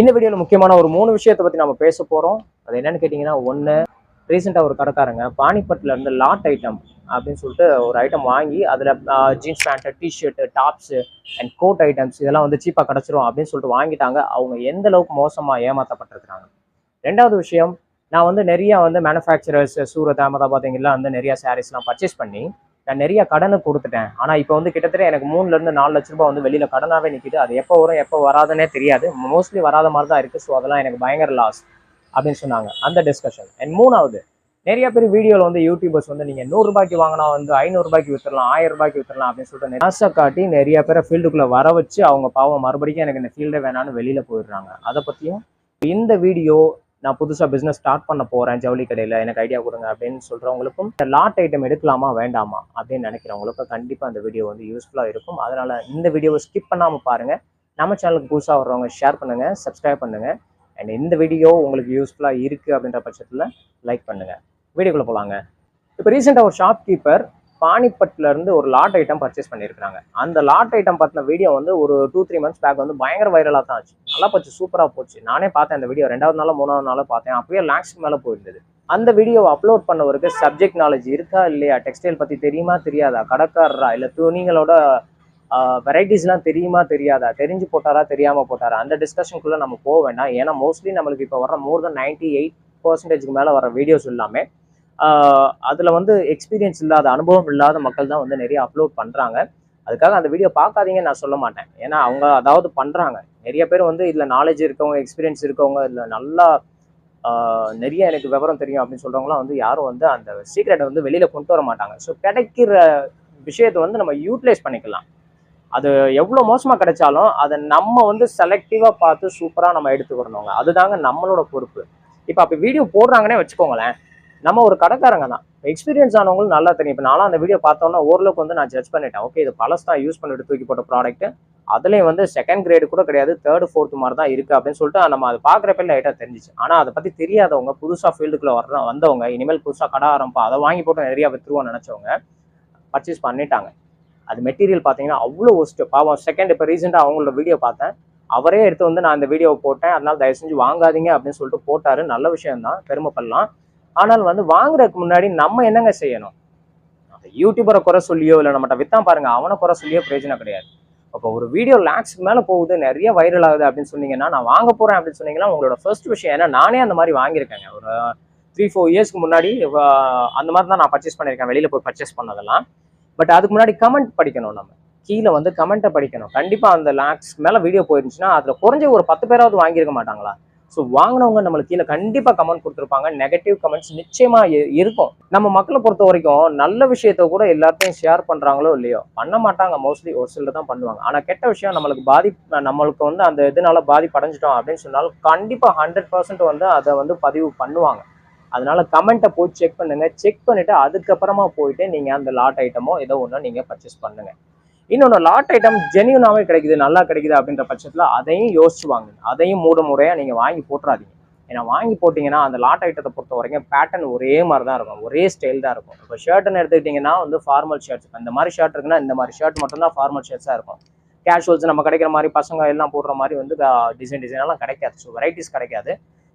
இந்த வீடியோவில் முக்கியமான ஒரு மூணு விஷயத்தை பற்றி நம்ம பேச போகிறோம் அது என்னன்னு கேட்டிங்கன்னா ஒன்று ரீசெண்டாக ஒரு கடைக்காரங்க பானிபட்டில் இருந்து லாட் ஐட்டம் அப்படின்னு சொல்லிட்டு ஒரு ஐட்டம் வாங்கி அதில் jeans pant t-shirt tops and coat items இதெல்லாம் வந்து சீப்பாக கிடச்சிரும் அப்படின்னு சொல்லிட்டு வாங்கிட்டாங்க. அவங்க எந்த அளவுக்கு மோசமாக ஏமாற்றப்பட்டிருக்கிறாங்க ரெண்டாவது விஷயம் நான் வந்து நிறையா வந்து மேனுஃபேக்சரர்ஸ் சூரத் அகமதாபாத் இங்கெல்லாம் வந்து நிறையா சாரீஸ்லாம் பர்ச்சேஸ் பண்ணி நான் நிறைய கடனை கொடுத்துட்டேன். ஆனால் இப்போ வந்து கிட்டத்தட்ட எனக்கு மூணுலேருந்து நாலு லட்ச ரூபாய் வந்து வெளியில் கடனாகவே நிற்கிது அது எப்போ வரும் எப்போ வராதுன்னே தெரியாது. மோஸ்ட்லி வராத மாதிரி தான் இருக்குது ஸோ அதெல்லாம் எனக்கு பயங்கர லாஸ் அப்படின்னு சொன்னாங்க. அந்த டிஸ்கஷன் அண்ட் மூணாவது நிறைய பேர் வீடியோவில் வந்து யூடியூபர்ஸ் வந்து நீங்கள் நூறுரூபாய்க்கு வாங்கினா வந்து ஐநூறுரூபாய்க்கு விற்றுலாம் ஆயிரம் ரூபாய்க்கு வித்துடலாம் அப்படின்னு சொல்லிட்டு நாசை காட்டி நிறைய பேரை ஃபீல்டுக்குள்ளே வர வச்சு அவங்க பாவம் மறுபடியும் எனக்கு இந்த ஃபீல்டே வேணான்னு வெளியில் போயிடுறாங்க. அதை பற்றியும் இந்த வீடியோ நான் புதுசாக பிஸ்னஸ் ஸ்டார்ட் பண்ண போகிறேன் ஜவுளி கடையில் எனக்கு ஐடியா கொடுங்க அப்படின்னு சொல்கிறவங்களுக்கும் இந்த லாட் ஐட்டம் எடுக்கலாமா வேண்டாமா அப்படின்னு நினைக்கிறவங்களுக்கும் கண்டிப்பாக அந்த வீடியோ வந்து யூஸ்ஃபுல்லாக இருக்கும். அதனால் இந்த வீடியோவை ஸ்கிப் பண்ணாமல் பாருங்கள் நம்ம சேனலுக்கு புதுசாக வர்றவங்க ஷேர் பண்ணுங்கள் சப்ஸ்கிரைப் பண்ணுங்கள் அண்ட் இந்த வீடியோ உங்களுக்கு யூஸ்ஃபுல்லாக இருக்குது அப்படின்ற பட்சத்தில் லைக் பண்ணுங்கள் வீடியோக்குள்ளே போகலாங்க இப்போ ரீசெண்டாக ஒரு ஷாப்கீப்பர் பானிபட்ல இருந்து ஒரு லாட் ஐட்டம் பர்ச்சேஸ் பண்ணியிருக்காங்க அந்த லாட் ஐட்டம் பற்றின வீடியோ வந்து ஒரு டூ த்ரீ மந்த்ஸ் பேக் வந்து பயங்கர வைரலாக தான் ஆச்சு. நல்லா போச்சு சூப்பராக போச்சு. நானே பார்த்தேன் அந்த வீடியோ ரெண்டாவது நாளோ மூணாவது நாளோ பார்த்தேன். அப்பயே லேக்ஸ்க்கு மேலே போயிருந்தது. அந்த வீடியோவை அப்லோட் பண்ணவருக்கு சப்ஜெக்ட் நாலேஜ் இருக்கா இல்லையா? டெக்ஸ்டைல் பற்றி தெரியுமா தெரியாதா? கடைக்காரரா? இல்லை துணிங்களோட வெரைட்டிஸ்லாம் தெரியுமா தெரியாதா? தெரிஞ்சு போட்டாரா தெரியாமல் போட்டாரா? அந்த டிஸ்கஷனுக்குள்ளே நம்ம போக வேண்டாம். ஏன்னா மோஸ்ட்லி நம்மளுக்கு இப்போ வர மோர் தென் நைன்ட்டி எயிட் பர்சன்டேஜ்க்கு மேலே வர வீடியோஸ் எல்லாமே அதில் வந்து எக்ஸ்பீரியன்ஸ் இல்லாத அனுபவம் இல்லாத மக்கள் தான் வந்து நிறைய அப்லோட் பண்ணுறாங்க அதுக்காக அந்த வீடியோ பார்க்காதீங்கன்னு நான் சொல்ல மாட்டேன். ஏன்னா அவங்க அதாவது பண்ணுறாங்க நிறைய பேர் வந்து இதில் நாலேஜ் இருக்கவங்க எக்ஸ்பீரியன்ஸ் இருக்கவங்க இதில் நல்லா நிறைய எனக்கு விவரம் தெரியும் அப்படின்னு சொல்கிறவங்களாம் வந்து யாரும் வந்து அந்த சீக்ரெட்டை வந்து வெளியில் கொண்டு வர மாட்டாங்க. ஸோ கிடைக்கிற விஷயத்தை வந்து நம்ம யூட்டிலைஸ் பண்ணிக்கலாம். அது எவ்வளோ மோசமாக கிடைச்சாலும் அதை நம்ம வந்து செலக்டிவாக பார்த்து சூப்பராக நம்ம எடுத்துக்கிறணுங்க அதுதாங்க நம்மளோட பொறுப்பு. இப்போ அப்போ வீடியோ போடுறாங்கன்னே வச்சுக்கோங்களேன். நம்ம ஒரு கடைக்காரங்க தான். எக்ஸ்பீரியன்ஸ் ஆனவங்களும் நல்லா தெரியும். இப்போ நானும் அந்த வீடியோ பார்த்தோன்னா ஓரளவுக்கு வந்து நான் ஜட்ஜ் பண்ணிட்டேன். ஓகே இது பழசு தான் யூஸ் பண்ணிட்டு தூக்கி போட்ட ப்ராடக்ட் அதுலேயும் வந்து செகண்ட் கிரேடு கூட கிடையாது தேர்டு ஃபோர்த்து மாதிரி தான் இருக்குது அப்படின்னு சொல்லிட்டு நம்ம அதை பார்க்குறப்ப லைட்டாக தெரிஞ்சிச்சு. ஆனால் அதை பற்றி தெரியாதவங்க புதுசாக ஃபீல்டுக்குள்ளே வர வந்தவங்க இனிமேல் புதுசாக கடை ஆரம்பா அதை வாங்கி போட்டு நிறையா வித்துருவோம்னு நினச்சவங்க பர்ச்சேஸ் பண்ணிட்டாங்க. அது மெட்டீரியல் பார்த்தீங்கன்னா அவ்வளோ ஒஸ்ட்டு பாவம் செகண்ட் இப்போ ரீசெண்டாக அவங்களோட வீடியோ பார்த்தேன். அவரே எடுத்து வந்து நான் இந்த வீடியோவை போட்டேன். அதனால தயவு செஞ்சு வாங்காதீங்க அப்படின்னு சொல்லிட்டு போட்டாரு. நல்ல விஷயம் தான் பெருமைப்படலாம். ஆனால் வந்து வாங்குறதுக்கு முன்னாடி நம்ம என்னங்க செய்யணும்? அந்த யூடியூபரை குறை சொல்லியோ இல்லை நம்மகிட்ட வித்தான் பாருங்க அவனை குறை சொல்லியோ பிரயோஜனம் கிடையாது. அப்போ ஒரு வீடியோ லேக்ஸ்க்கு மேலே போகுது நிறைய வைரல் ஆகுது அப்படின்னு சொன்னீங்கன்னா நான் வாங்க போகிறேன் அப்படின்னு சொன்னீங்கன்னா உங்களோட ஃபர்ஸ்ட் விஷயம் ஏன்னா நானே அந்த மாதிரி வாங்கியிருக்கேங்க. ஒரு த்ரீ ஃபோர் இயர்ஸ்க்கு முன்னாடி அந்த மாதிரி தான் நான் பர்ச்சேஸ் பண்ணியிருக்கேன். வெளியில் போய் பர்ச்சேஸ் பண்ணதெல்லாம். பட் அதுக்கு முன்னாடி கமெண்ட் படிக்கணும் நம்ம. கீழே வந்து கமெண்ட்டை படிக்கணும். கண்டிப்பாக அந்த லேக்ஸ் மேலே வீடியோ போயிருந்துச்சுன்னா அதில் குறைஞ்ச ஒரு பத்து பேராவது வாங்கியிருக்க மாட்டாங்களா? ஸோ வாங்கினவங்க நம்மளுக்கு கீழே கண்டிப்பாக கமெண்ட் கொடுத்துருப்பாங்க. நெகட்டிவ் கமெண்ட்ஸ் நிச்சயமாக இருக்கும். நம்ம மக்களை பொறுத்த வரைக்கும் நல்ல விஷயத்த கூட எல்லாத்தையும் ஷேர் பண்ணுறாங்களோ இல்லையோ பண்ண மாட்டாங்க. மோஸ்ட்லி ஒரு சிலர் தான் பண்ணுவாங்க. ஆனால் கெட்ட விஷயம் நம்மளுக்கு பாதி நம்மளுக்கு வந்து அந்த இதனால பாதிப்படைஞ்சிட்டோம் அப்படின்னு சொன்னாலும் கண்டிப்பாக ஹண்ட்ரட் பர்சன்ட் வந்து அதை வந்து பதிவு பண்ணுவாங்க. அதனால கமெண்ட்டை போய் செக் பண்ணுங்க. செக் பண்ணிட்டு அதுக்கப்புறமா போயிட்டு நீங்கள் அந்த லாட் ஐட்டமோ ஏதோ ஒன்று நீங்கள் பர்ச்சேஸ் பண்ணுங்க. இன்னொன்று லாட் ஐட்டம் ஜென்யூனாகவே கிடைக்குது நல்லா கிடைக்குது அப்படின்ற பட்சத்தில் அதையும் யோசிச்சு வாங்க அதையும் மூட முறையாக நீங்கள் வாங்கி போட்டுறாதீங்க. ஏன்னா வாங்கி போட்டிங்கன்னா அந்த லாட் ஐட்டத்தை பொறுத்த வரைக்கும் பேட்டர்ன் ஒரே மாதிரி தான் இருக்கும். ஒரே ஸ்டைல் தான் இருக்கும். இப்போ ஷர்ட்னு எடுத்துக்கிட்டிங்கன்னா வந்து ஃபார்மல் ஷர்ட்ஸ் இந்த மாதிரி ஷர்ட் இருக்குன்னா இந்த மாதிரி ஷர்ட் மட்டும்தான் ஃபார்மல் ஷர்ட்ஸாக இருக்கும். கேஷுவல்ஸ் நம்ம கிடைக்கிற மாதிரி பசங்க எல்லாம் போடுற மாதிரி வந்து டிசைன் டிசைனெல்லாம் கிடைக்காது. ஸோ வெரைட்டிஸ் கிடைக்காது.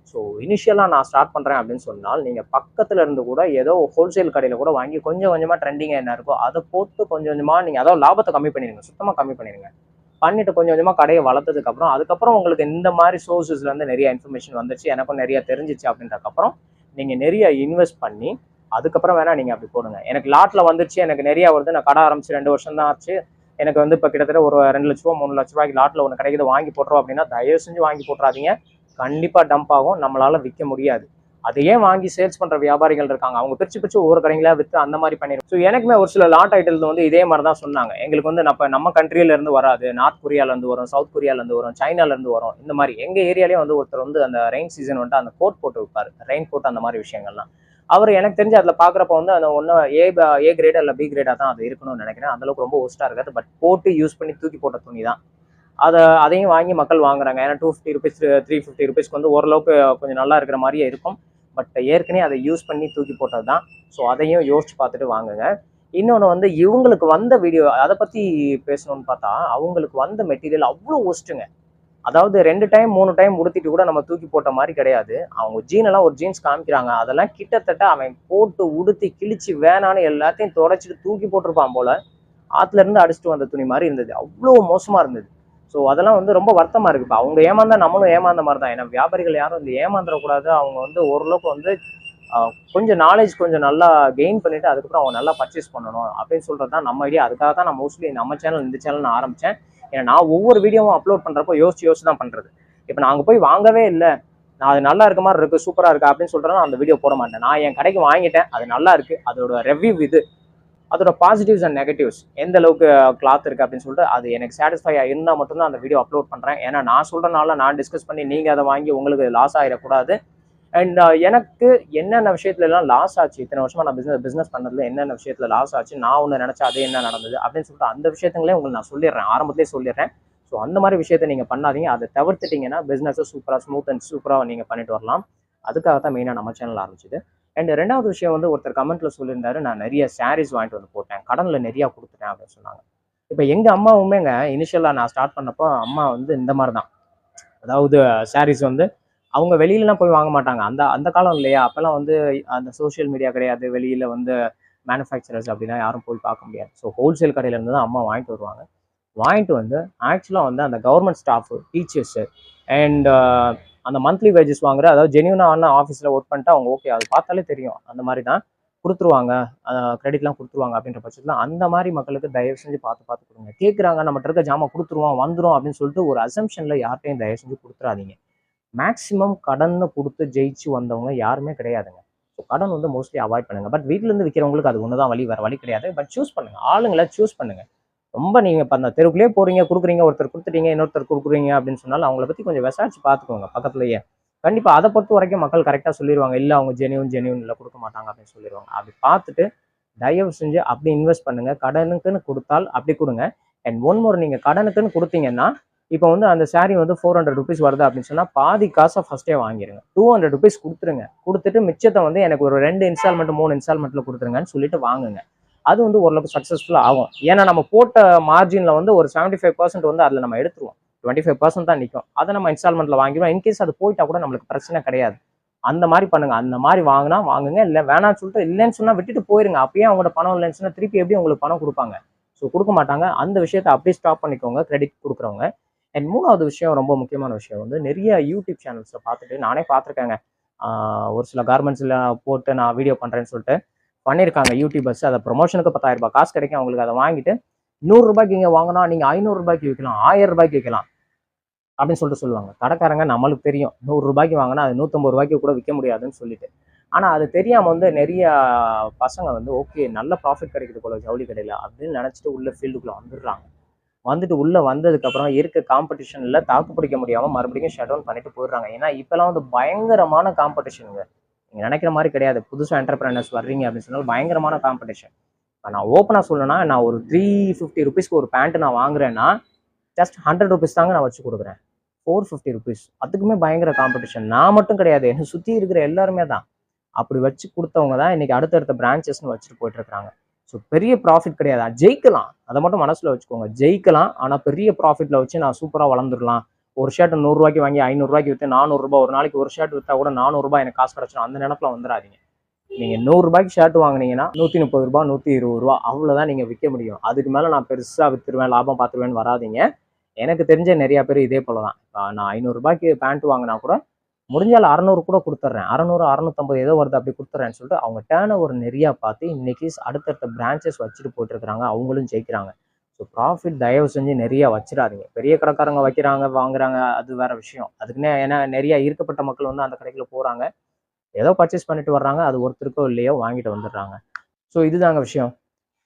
ஸோ இனிஷியலாக நான் ஸ்டார்ட் பண்ணுறேன் அப்படின்னு சொன்னால் நீங்கள் பக்கத்தில் இருந்து கூட ஏதோ ஹோல்சேல் கடையில் கூட வாங்கி கொஞ்சம் கொஞ்சமாக ட்ரெண்டிங்காக என்ன இருக்கோ அதை போட்டு கொஞ்சம் கொஞ்சமாக நீங்கள் அதாவது லாபத்தை கம்மி பண்ணிடுங்க சுத்தமாக கம்மி பண்ணிடுங்க. பண்ணிட்டு கொஞ்சம் கொஞ்சமாக கடையை வளர்த்ததுக்கப்புறம் அதுக்கப்புறம் உங்களுக்கு இந்த மாதிரி சோர்சஸ்லேருந்து நிறைய இன்ஃபர்மேஷன் வந்துச்சு எனக்கும் நிறைய தெரிஞ்சிச்சு அப்படின்றக்கப்புறம் நீங்கள் நிறைய இன்வெஸ்ட் பண்ணி அதுக்கப்புறம் வேணால் நீங்கள் அப்படி போடுங்க. எனக்கு லாட்டில் வந்துச்சு எனக்கு நிறையா வருது நான் கடை ஆரம்பிச்சு ரெண்டு வருஷம் தான் ஆச்சு. எனக்கு வந்து இப்போ கிட்டத்தட்ட ஒரு ரெண்டு லட்ச ரூபா மூணு லட்ச ரூபாய்க்கு லாட்டில் ஒன்று கிடைக்கிது வாங்கி போட்டுறோம் அப்படின்னா தயவு செஞ்சு வாங்கி போட்டுறாதீங்க. கண்டிப்பாக டம்ப் ஆகும். நம்மளால் விற்க முடியாது. அதையே வாங்கி சேல்ஸ் பண்ணுற வியாபாரிகள் இருக்காங்க. அவங்க பிரிச்சு பிரிச்சு ஒவ்வொரு கடைங்களாக விற்று அந்த மாதிரி பண்ணிடுவோம் ஸோ எனக்குமே ஒரு சில லாட் ஐட்டல் வந்து இதே மாதிரி தான் சொன்னாங்க. எங்களுக்கு வந்து நம்ம நம்ம கண்ட்ரியிலேருந்து வராது. நார்த் கொரியாலருந்து வரும் சவுத் கொரியாலேருந்து வரும் சைனாலேருந்து வரும். இந்த மாதிரி எங்கள் ஏரியாலேயே வந்து ஒருத்தர் வந்து அந்த ரெயின் சீசன் வந்துட்டு அந்த கோட் போட்டு வைப்பார். ரெயின் கோட் அந்த மாதிரி விஷயங்கள்லாம். அவர் எனக்கு தெரிஞ்சு அதில் பார்க்குறப்ப வந்து அந்த ஒன்று ஏ ஏ கிரேட் இல்லை பி கிரேடாக தான் அது இருக்கணும்னு நினைக்கிறேன். அந்தளவுக்கு ரொம்ப ஒஸ்ட்டாக இருக்காது. பட் போட்டு யூஸ் பண்ணி தூக்கி போட்ட துணி தான். அதை அதையும் வாங்கி மக்கள் வாங்குறாங்க. ஏன்னா two fifty rupees three fifty ருபீஸ்க்கு வந்து ஓரளவுக்கு கொஞ்சம் நல்லா இருக்கிற மாதிரியே இருக்கும். பட் ஏற்கனவே அதை யூஸ் பண்ணி தூக்கி போட்டது தான் ஸோ அதையும் யோசிச்சு பார்த்துட்டு வாங்குங்க. இன்னொன்று வந்து இவங்களுக்கு வந்த வீடியோ அதை பற்றி பேசணும்னு பார்த்தா அவங்களுக்கு வந்த மெட்டீரியல் அவ்வளோ ஒஸ்ட்டுங்க அதாவது ரெண்டு டைம் மூணு டைம் உடுத்திட்டு கூட நம்ம தூக்கி போட்ட மாதிரி கிடையாது. அவங்க ஜீனெல்லாம் ஒரு ஜீன்ஸ் காமிக்கிறாங்க. அதெல்லாம் கிட்டத்தட்ட அவன் போட்டு உடுத்தி கிழிச்சு வேணான்னு எல்லாத்தையும் தொடச்சிட்டு தூக்கி போட்டிருப்பான் போல. ஆற்றுல இருந்து அடிச்சுட்டு வந்த துணி மாதிரி இருந்தது. அவ்வளோ மோசமாக இருந்தது. ஸோ அதெல்லாம் வந்து ரொம்ப வருத்தமாக இருக்குது இப்போ அவங்க ஏமாந்தா நம்மளும் ஏமாந்த மாதிரி தான் ஏன்னா வியாபாரிகள் யாரும் வந்து ஏமாந்துடக்கூடாது. அவங்க வந்து ஓரளவுக்கு வந்து கொஞ்சம் நாலேஜ் கொஞ்சம் நல்லா கெயின் பண்ணிட்டு அதுக்கப்புறம் அவங்க நல்லா பர்ச்சேஸ் பண்ணணும் அப்படின்னு சொல்கிறது தான் நம்ம ஐடியா அதுக்காக தான் நான் மோஸ்ட்லி நம்ம சேனல் இந்த சேனல் நான் ஆரம்பித்தேன் ஏன்னா நான் ஒவ்வொரு வீடியோவும் அப்லோட் பண்ணுறப்போ யோசிச்சு யோசிச்சு தான் பண்ணுறது இப்போ நான் அங்கே போய் வாங்கவே இல்லை. நான் அது நல்லா இருக்க மாதிரி இருக்குது சூப்பராக இருக்குது அப்படின்னு சொல்கிறேன் நான் அந்த வீடியோ போட மாட்டேன். நான் என் கடைக்கு வாங்கிட்டேன். அது நல்லா இருக்குது அதோட ரெவ்யூ இது. அதோட பாசிட்டிவ்ஸ் அண்ட் நெகட்டிவ்ஸ் எந்த அளவுக்கு கிளாத் இருக்கு அப்படின்னு சொல்லிட்டு அது எனக்கு சாட்டிஸ்ஃபை இருந்தால் மட்டும்தான் அந்த வீடியோ அப்லோட் பண்ணுறேன் ஏன்னா நான் சொல்கிறனால நான் டிஸ்கஸ் பண்ணி நீங்கள் அதை வாங்கி உங்களுக்கு லாஸ் ஆகிடக்கூடாது அண்ட் எனக்கு என்னென்ன விஷயத்துல எல்லாம் லாஸ் ஆச்சு இத்தனை வருஷமா நான் பிசினஸ் பிஸ்னஸ் பண்ணதுல என்னென்ன விஷயத்துல லாஸ் ஆச்சு நான் ஒன்று நினைச்சா அது என்ன நடந்தது அப்படின்னு சொல்லிட்டு அந்த விஷயத்துங்களே உங்களுக்கு நான் சொல்லிடுறேன். ஆரம்பத்திலே சொல்லிடுறேன். ஸோ அந்த மாதிரி விஷயத்த நீங்கள் பண்ணாதீங்க. அதை தவிர்த்துட்டீங்கன்னா பிஸ்னஸை சூப்பராக ஸ்மூத் அண்ட் சூப்பராக நீங்கள் பண்ணிட்டு வரலாம். அதுக்காக தான் மெயினாக நம்ம சேனல் ஆரம்பிச்சிது. அண்ட் ரெண்டாவது விஷயம் வந்து ஒருத்தர் கமெண்ட்ல சொல்லியிருந்தாரு நான் நிறைய சாரீஸ் வாங்கிட்டு வந்து போட்டேன். கடனில் நிறையா கொடுத்துட்டேன் அப்படின்னு சொன்னாங்க. இப்போ எங்கள் அம்மாவுமேங்க இனிஷியலாக நான் ஸ்டார்ட் பண்ணப்போ அம்மா வந்து இந்த மாதிரி தான் அதாவது சாரீஸ் வந்து அவங்க வெளியிலலாம் போய் வாங்க மாட்டாங்க. அந்த அந்த காலம் இல்லையா? அப்போல்லாம் வந்து அந்த சோஷியல் மீடியா கிடையாது. வெளியில் வந்து மேனுஃபேக்சரர்ஸ் அப்படின்னா யாரும் போய் பார்க்க முடியாது. ஸோ ஹோல்சேல் கடையிலேருந்து தான் அம்மா வாங்கிட்டு வருவாங்க. வாங்கிட்டு வந்து ஆக்சுவலாக வந்து அந்த கவர்மெண்ட் ஸ்டாஃப் டீச்சர்ஸு அண்ட் அந்த மந்த்லி வேஜஸ் வாங்குற அதாவது ஜென்யூனான ஆஃபீஸில் ஒர்க் பண்ணிட்டு அவங்க ஓகே அது பார்த்தாலே தெரியும். அந்த மாதிரி தான் கொடுத்துருவாங்க கிரெடிட்லாம் கொடுத்துருவாங்க அப்படின்ற பட்சத்தில் அந்த மாதிரி மக்களுக்கு தயவு செஞ்சு பார்த்து பார்த்து கொடுங்க. கேட்குறாங்க நம்மகிட்ட இருக்க ஜாமான் கொடுத்துருவோம் வந்துடும் அப்படின்னு சொல்லிட்டு ஒரு அசம்ஷனில் யார்ட்டையும் தயவு செஞ்சு கொடுத்துறாதீங்க. மேக்ஸிமம் கடன்னு கொடுத்து ஜெயிச்சு வந்தவங்க யாருமே கிடையாதுங்க. ஸோ கடன் வந்து மோஸ்ட்லி அவாய்ட் பண்ணுங்க. பட் வீட்டிலேருந்து விற்கிறவங்களுக்கு அது ஒன்று தான் வழி வேறு வழி கிடையாது. பட் சூஸ் பண்ணுங்கள் ஆளுங்களை சூஸ் பண்ணுங்கள் ரொம்ப நீங்கள் இப்போ அந்த தெருக்குள்ளேயே போறீங்க கொடுக்குறீங்க ஒருத்தர் கொடுத்துட்டீங்க இன்னொருத்தர் கொடுக்குறீங்க அப்படின்னு சொன்னாலும் அவங்கள பற்றி கொஞ்சம் விசாரிச்சு பார்த்துக்கோங்க பக்கத்துலயே. கண்டிப்பாக அதை பொறுத்த வரைக்கும் மக்கள் கரெக்டாக சொல்லிடுவாங்க இல்லை அவங்க ஜெனியூன் ஜெனியூன் இல்லை கொடுக்க மாட்டாங்க அப்படின்னு சொல்லிடுவாங்க அப்படி பார்த்துட்டு தயவு செஞ்சு அப்படி இன்வெஸ்ட் பண்ணுங்க. கடனுக்குன்னு கொடுத்தால் அப்படி கொடுங்க. அண்ட் ஒன் மோர் நீங்கள் கடனுக்குன்னு கொடுத்தீங்கன்னா இப்போ வந்து அந்த சாரீ வந்து ஃபோர் ஹண்ட்ரட் ருபீஸ் வருது அப்படின்னு சொன்னால் பாதி காசை ஃபஸ்ட்டே வாங்கிருங்க. டூ ஹண்ட்ரட் ருபீஸ் கொடுத்துருங்க. கொடுத்துட்டு மிச்சத்தை வந்து எனக்கு ஒரு ரெண்டு இன்ஸ்டால்மெண்ட் மூணு இன்ஸ்டால்மெண்ட்டில் கொடுத்துருங்கன்னு சொல்லிட்டு வாங்குங்க. அது வந்து ஓரளவுக்கு சக்ஸஸ்ஃபுல்லாக ஆகும். ஏன்னா நம்ம போட்ட மார்ஜினில் வந்து ஒரு செவன்ட்டி ஃபைவ் பர்சன்ட் வந்து அதில் நம்ம எடுத்துருவோம். டுவெண்ட்டி ஃபைவ் பர்சன்ட் தான் நிற்கும் அதை நம்ம இன்ஸ்டால்மெண்ட்டில் வாங்கிடுவோம். இன்கேஸ் அது போயிட்டா கூட நம்மளுக்கு பிரச்சனை கிடையாது. அந்த மாதிரி பண்ணுங்க. அந்த மாதிரி வாங்கினா வாங்குங்க. இல்லை வேணாம்னு சொல்லிட்டு இல்லைன்னு சொன்னால் விட்டுட்டு போயிருங்க. அப்பயே அவங்களோட பணம் இல்லைன்னு சொன்னால் திருப்பி எப்படி உங்களுக்கு பணம் கொடுப்பாங்க? ஸோ கொடுக்க மாட்டாங்க. அந்த விஷயத்தை அப்படியே ஸ்டாப் பண்ணிக்கோங்க. கிரெடிட் கொடுக்குறவங்க. அண்ட் மூணாவது விஷயம் ரொம்ப முக்கியமான விஷயம் வந்து நிறைய யூடியூப் சேனல்ஸை பார்த்துட்டு நானே பார்த்துருக்கேங்க. ஒரு சில கார்மெண்ட்ஸில் போட்டு நான் வீடியோ பண்ணுறேன்னு சொல்லிட்டு பண்ணியிருக்காங்க யூடியூபர்ஸ் அதை ப்ரொமோஷனுக்கு பத்தாயிரம் ரூபாய் காசு கிடைக்கும். அவங்களுக்கு அதை வாங்கிட்டு நூறுரூபாய்க்கு இங்கே வாங்கினா நீங்கள் ஐநூறுரூபாய்க்கு விற்கலாம் ஆயிரம் ரூபாய்க்கு விற்கலாம் அப்படின்னு சொல்லிட்டு சொல்லுவாங்க. கடைக்காரங்க நம்மளுக்கு தெரியும். நூறுரூபாய்க்கு வாங்கினா அது நூற்றம்பது ரூபாய்க்கு கூட விற்க முடியாதுன்னு சொல்லிட்டு. ஆனால் அது தெரியாமல் வந்து நிறைய பசங்க வந்து ஓகே நல்ல ப்ராஃபிட் கிடைக்குது போல ஜவுளி கடையில். அப்படின்னு நினச்சிட்டு உள்ள ஃபீல்டுக்குள்ளே வந்துடுறாங்க. வந்துட்டு உள்ளே வந்ததுக்கப்புறம் இருக்க காம்படிஷனில் தாக்கு பிடிக்க முடியாமல் மறுபடியும் ஷட் டவுன் பண்ணிட்டு போயிடுறாங்க. ஏன்னா இப்போலாம் வந்து பயங்கரமான காம்படிஷனுங்க நீங்கள் நினைக்கிற மாதிரி கிடையாது. புதுசாக என்டர்பிரனர்ஸ் வர்றீங்க அப்படின்னு சொன்னால் பயங்கரமான காம்படிஷன் நான் ஓப்பனாக சொல்லணும்னா நான் ஒரு த்ரீ ஃபிஃப்டி ருபீஸ்க்கு ஒரு பேண்ட் நான் வாங்குறேன்னா ஜஸ்ட் ஹண்ட்ரட் ருபீஸ் தாங்க நான் வச்சு கொடுக்குறேன். ஃபோர் ஃபிஃப்டி ருபீஸ் அதுக்குமே பயங்கர காம்படிஷன் நான் மட்டும் கிடையாது. என்னை சுற்றி இருக்கிற எல்லாருமே தான். அப்படி வச்சு கொடுத்தவங்க தான் இன்னைக்கு அடுத்தடுத்த பிரான்ச்சஸ்னு வச்சுட்டு போயிட்டு இருக்காங்க ஸோ பெரிய ப்ராஃபிட் கிடையாது. ஜெயிக்கலாம். அதை மட்டும் மனசில் வச்சுக்கோங்க. ஜெயிக்கலாம். ஆனால் பெரிய ப்ராஃபிட்டில் வச்சு நான் சூப்பராக வளர்ந்துடலாம். ஒரு ஷர்ட் நூறுரூவாய்க்கு வாங்கி ஐநூறுரூவாய்க்கு விற்று நானூறுரூபா ஒரு நாளைக்கு ஒரு ஷர்ட் விற்றா கூட நானூறுரூபா எனக்கு காசு கிடச்சிடும் அந்த நினப்பில் வந்துடாதீங்க நீங்கள் நூறுரூபாய்க்கு ஷர்ட் வாங்குனீங்கன்னா நூற்றி முப்பது ரூபா நூற்றி இருபது ரூபா அவ்வளோதான் நீங்கள் விற்க முடியும். அதுக்கு மேலே நான் பெருசாக விற்றுருவேன் லாபம் பார்த்துருவேன்னு வராதீங்க. எனக்கு தெரிஞ்ச நிறையா பேர் இதே போல தான் இப்போ நான் ஐநூறுரூபாய்க்கு பேண்ட் வாங்கினா கூட முடிஞ்சால் அறநூறு கூட கொடுத்துட்றேன் அறநூறு அறநூத்தம்பது ஏதோ வருது அப்படி கொடுத்துட்றேன்னு சொல்லிட்டு அவங்க டேர்ன் ஓவர் நிறையா பார்த்து இன்னைக்கு அடுத்தடுத்த பிரான்ச்சஸ் வச்சுட்டு போயிட்டுருக்காங்க அவங்களும் ஜெயிக்கிறாங்க. ஸோ ப்ராஃபிட் தயவு செஞ்சு நிறைய வச்சிடாதீங்க. பெரிய கடைக்காரங்க வைக்கிறாங்க வாங்குறாங்க அது வேற விஷயம். அதுக்குன்னே ஏன்னா நிறைய ஈர்க்கப்பட்ட மக்கள் வந்து அந்த கடைக்குள்ள போகிறாங்க ஏதோ பர்ச்சேஸ் பண்ணிட்டு வர்றாங்க அது ஒருத்தருக்கோ இல்லையோ வாங்கிட்டு வந்துடுறாங்க. ஸோ இதுதாங்க விஷயம்.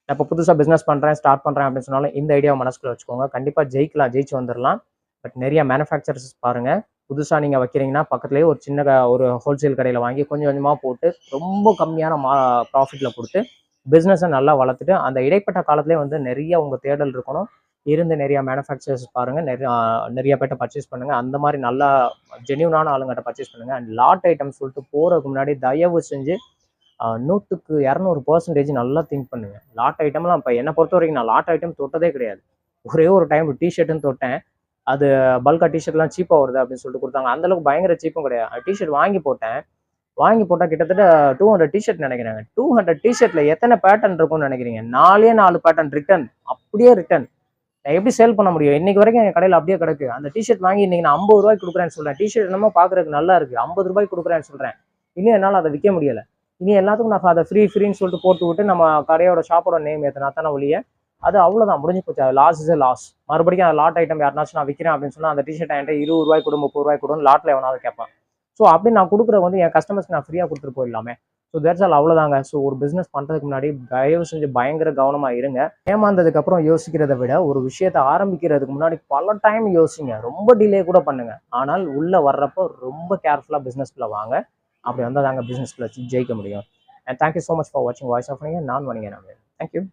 நான் இப்போ புதுசாக பிஸ்னஸ் பண்ணுறேன் ஸ்டார்ட் பண்ணுறேன் அப்படின்னு சொன்னாலும் இந்த ஐடியாவை மனசுக்குள்ள வச்சுக்கோங்க. கண்டிப்பாக ஜெயிக்கலாம் ஜெயிச்சு வந்துடலாம். பட் நிறைய மேனுஃபேக்சரர்ஸ் பாருங்கள் புதுசாக நீங்கள் வைக்கிறீங்கன்னா பக்கத்துலேயே ஒரு சின்ன ஒரு ஹோல்சேல் கடையில் வாங்கி கொஞ்சம் கொஞ்சமாக போட்டு ரொம்ப கம்மியான மா ப்ராஃபிட்டில் கொடுத்து பிஸ்னஸை நல்லா வளர்த்துட்டு அந்த இடைப்பட்ட காலத்துலேயே வந்து நிறைய உங்கள் தேடல் இருக்கணும். இருந்து நிறைய மேனுஃபேக்சரர்ஸ் பாருங்கள் நிறைய நிறைய பேர்ட்ட பர்ச்சேஸ் பண்ணுங்கள் அந்த மாதிரி நல்லா ஜென்யூனான ஆளுங்கிட்ட பர்ச்சேஸ் பண்ணுங்கள் அண்ட் லாட் ஐட்டம் சொல்லிட்டு போகிறதுக்கு முன்னாடி தயவு செஞ்சு நூற்றுக்கு இரநூறு பர்சன்டேஜ் நல்லா திங்க் பண்ணுங்கள் லாட் ஐட்டம்லாம் இப்போ என்னை பொறுத்த வரைக்கும் நான் லாட் ஐட்டம் தொட்டதே கிடையாது. ஒரே ஒரு டைம் டிஷர்ட்டுன்னு தொட்டேன். அது பல்கா டிஷர்ட்லாம் சீப்பாக வருது அப்படின்னு சொல்லிட்டு கொடுத்தாங்க. அந்த அளவுக்கு பயங்கர சீப்பும் கிடையாது. டிஷர்ட் வாங்கி போட்டேன். வாங்கி போட்டால் கிட்டத்தட்ட டூ ஹண்ட்ரட் டிஷர்ட் நினைக்கிறாங்க. டூ ஹண்ட்ரட் டிஷர்ட்ல எத்தனை பேட்டர்ன் இருக்கும்னு நினைக்கிறீங்க? நாலே நாலு பேட்டர்ன் ரிட்டன் அப்படியே ரிட்டன் நான் எப்படி சேல் பண்ண முடியும்? இன்னைக்கு வரைக்கும் என் கடையில் அப்படியே கிடக்கு. அந்த டிஷர்ட் வாங்கி இன்னைக்கு நான் ஐம்பது ரூபாய்க்கு கொடுக்குறேன்னு சொல்கிறேன் டிஷர்ட் என்னமோ பார்க்குறதுக்கு நல்லா இருக்குது ஐம்பது ரூபாய்க்கு கொடுக்குறேன்னு சொல்கிறேன் இன்னும் என்னால் அதை விற்க முடியலை. இனி எல்லாத்துக்கும் நான் அதை ஃப்ரீ ஃப்ரீன்னு சொல்லிட்டு போட்டு விட்டு நம்ம கடையோட ஷாப்போட நேம் ஏற்றினா தானே ஒழிய அது அவ்வளோதான் முடிஞ்சு போச்சு. அது லாஸ் இஸ் லாஸ் மறுபடியும் அந்த லாட் ஐட்டம் யாருனாச்சும் நான் விற்கிறேன் அப்படின்னு சொன்னால் அந்த டிஷர்ட் என்கிட்ட இருபது ரூபாய் கொடு முப்பது ரூபாய் கொடுன்னு லாட்டில் எவனாவது கேட்பான். ஸோ அப்படி நான் கொடுக்குற வந்து என் கஸ்டமர்ஸ்க்கு நான் ஃப்ரீயாக கொடுத்துட்டு போயிடலாமே. ஸோ தேட்ஸ் ஆல் அவ்வளோதாங்க ஸோ ஒரு பிஸ்னஸ் பண்ணுறதுக்கு முன்னாடி தயவு செஞ்சு பயங்கர கவனமாக இருங்க. ஏமாந்ததுக்கப்புறம் யோசிக்கிறத விட ஒரு விஷயத்தை ஆரம்பிக்கிறதுக்கு முன்னாடி பல டைம் யோசிங்க. ரொம்ப டிலே கூட பண்ணுங்க. ஆனால் உள்ளே வர்றப்போ ரொம்ப கேர்ஃபுல்லாக பிஸ்னஸ்ல வாங்க. அப்படி வந்தால் தாங்க பிஸ்னஸ்க்குள்ள ஜெயிக்க முடியும். And thank you so much for வாட்சிங் வாய்ஸ் ஆஃப் நான் வணிக நான் தேங்க்யூ